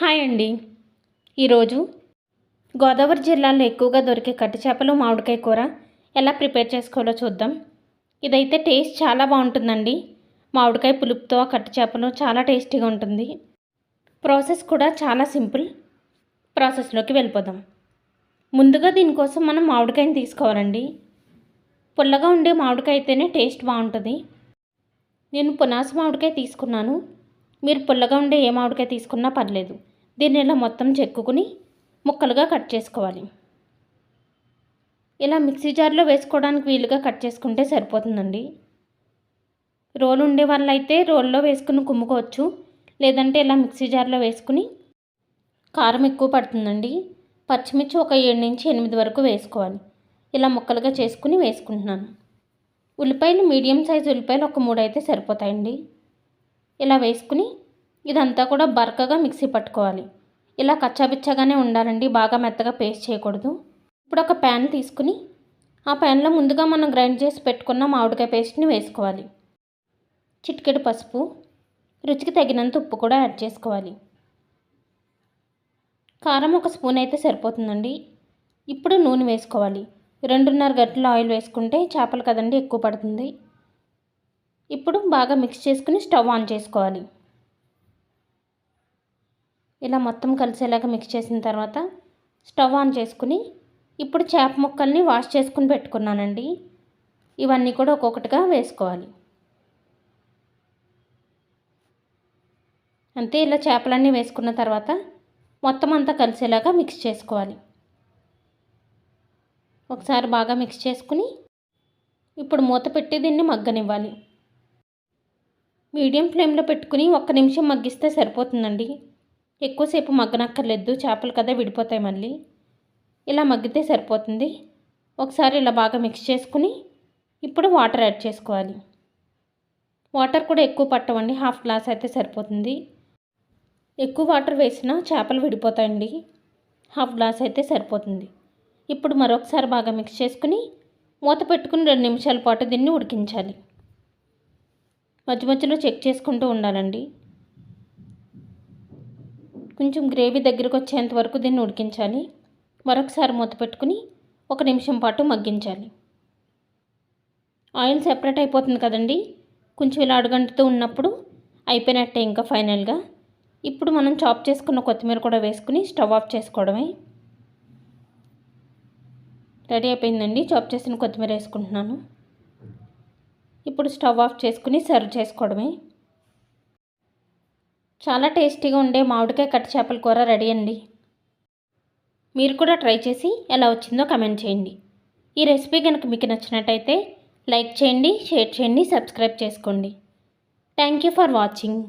Hi అండి. ఈరోజు గోదావరి జిల్లాలో ఎక్కువగా దొరికే కట్టి చేపలు మామిడికాయ కూర ఎలా ప్రిపేర్ చేసుకోవాలో చూద్దాం. ఇదైతే టేస్ట్ చాలా బాగుంటుందండి. మామిడికాయ పులుపుతో ఆ కట్టి చేపలు చాలా టేస్టీగా ఉంటుంది. ప్రాసెస్ కూడా చాలా సింపుల్. ప్రాసెస్లోకి వెళ్ళిపోదాం. ముందుగా దీనికోసం మనం మామిడికాయని తీసుకోవాలండి. పుల్లగా ఉండే మామిడికాయ అయితేనే టేస్ట్ బాగుంటుంది. నేను పునాస మామిడికాయ తీసుకున్నాను. మీరు పుల్లగా ఉండే ఏ మామిడికాయ తీసుకున్నా పర్లేదు. దీన్ని ఇలా మొత్తం చెక్కుకుని ముక్కలుగా కట్ చేసుకోవాలి. ఇలా మిక్సీ జార్లో వేసుకోవడానికి వీలుగా కట్ చేసుకుంటే సరిపోతుందండి. రోలు ఉండే వాళ్ళైతే రోల్లో వేసుకుని కుమ్ముకోవచ్చు. లేదంటే ఇలా మిక్సీ జార్లో వేసుకుని కారం ఎక్కువ పడుతుందండి. పచ్చిమిర్చి ఒక ఏడు నుంచి ఎనిమిది వరకు వేసుకోవాలి. ఇలా ముక్కలుగా చేసుకుని వేసుకుంటున్నాను. ఉల్లిపాయలు మీడియం సైజు ఉల్లిపాయలు ఒక మూడు అయితే సరిపోతాయండి. ఇలా వేసుకుని ఇదంతా కూడా బరకగా మిక్సీ పట్టుకోవాలి. ఇలా కచ్చాబిచ్చాగానే ఉండాలండి బాగా మెత్తగా పేస్ట్ చేయకూడదు. ఇప్పుడు ఒక ప్యాన్ తీసుకుని ఆ ప్యాన్లో ముందుగా మనం గ్రైండ్ చేసి పెట్టుకున్న మామిడికాయ పేస్ట్ని వేసుకోవాలి. చిటికెడు పసుపు రుచికి తగినంత ఉప్పు కూడా యాడ్ చేసుకోవాలి. కారం ఒక స్పూన్ అయితే సరిపోతుందండి. ఇప్పుడు నూనె వేసుకోవాలి. రెండున్నర గంటల ఆయిల్ వేసుకుంటే చేపలు కదండి ఎక్కువ పడుతుంది. ఇప్పుడు బాగా మిక్స్ చేసుకుని స్టవ్ ఆన్ చేసుకోవాలి. ఇలా మొత్తం కలిసేలాగా మిక్స్ చేసిన తర్వాత స్టవ్ ఆన్ చేసుకుని ఇప్పుడు చేప ముక్కల్ని వాష్ చేసుకుని పెట్టుకున్నానండి. ఇవన్నీ కూడా ఒక్కొక్కటిగా వేసుకోవాలి. అంతే ఇలా చేపలన్నీ వేసుకున్న తర్వాత మొత్తం అంతా కలిసేలాగా మిక్స్ చేసుకోవాలి. ఒకసారి బాగా మిక్స్ చేసుకుని ఇప్పుడు మూత పెట్టి దీన్ని మగ్గనివ్వాలి. మీడియం ఫ్లేమ్లో పెట్టుకుని ఒక్క నిమిషం మగ్గిస్తే సరిపోతుందండి. ఎక్కువసేపు మగ్గనక్కర్లేదు చేపలు కదా విడిపోతాయి మళ్ళీ. ఇలా మగ్గితే సరిపోతుంది. ఒకసారి ఇలా బాగా మిక్స్ చేసుకుని ఇప్పుడు వాటర్ యాడ్ చేసుకోవాలి. వాటర్ కూడా ఎక్కువ పట్టవండి హాఫ్ గ్లాస్ అయితే సరిపోతుంది. ఎక్కువ వాటర్ వేసినా చేపలు విడిపోతాయండి హాఫ్ గ్లాస్ అయితే సరిపోతుంది. ఇప్పుడు మరొకసారి బాగా మిక్స్ చేసుకుని మూత పెట్టుకుని రెండు నిమిషాల పాటు దీన్ని ఉడికించాలి. మధ్య మధ్యలో చెక్ చేసుకుంటూ ఉండాలండి. కొంచెం గ్రేవీ దగ్గరకు వచ్చేంత వరకు దీన్ని ఉడికించాలి. మరొకసారి మూత పెట్టుకుని ఒక నిమిషం పాటు మగ్గించాలి. ఆయిల్ సెపరేట్ అయిపోతుంది కదండి. కొంచెం ఇలా అడుగంటుతూ ఉన్నప్పుడు అయిపోయినట్టే ఇంకా ఫైనల్గా. ఇప్పుడు మనం చాప్ చేసుకున్న కొత్తిమీర కూడా వేసుకుని స్టవ్ ఆఫ్ చేసుకోవడమే. రెడీ అయిపోయిందండి. చాప్ చేసిన కొత్తిమీర వేసుకుంటున్నాను. ఇప్పుడు స్టవ్ ఆఫ్ చేసుకుని సర్వ్ చేసుకోవడమే. చాలా టేస్టీగా ఉండే మామిడికాయ కట్ట చేపల కూర రెడీ అండి. మీరు కూడా ట్రై చేసి ఎలా వచ్చిందో కమెంట్ చేయండి. ఈ రెసిపీ కనుక మీకు నచ్చినట్టయితే లైక్ చేయండి షేర్ చేయండి సబ్స్క్రైబ్ చేసుకోండి. Thank you for watching.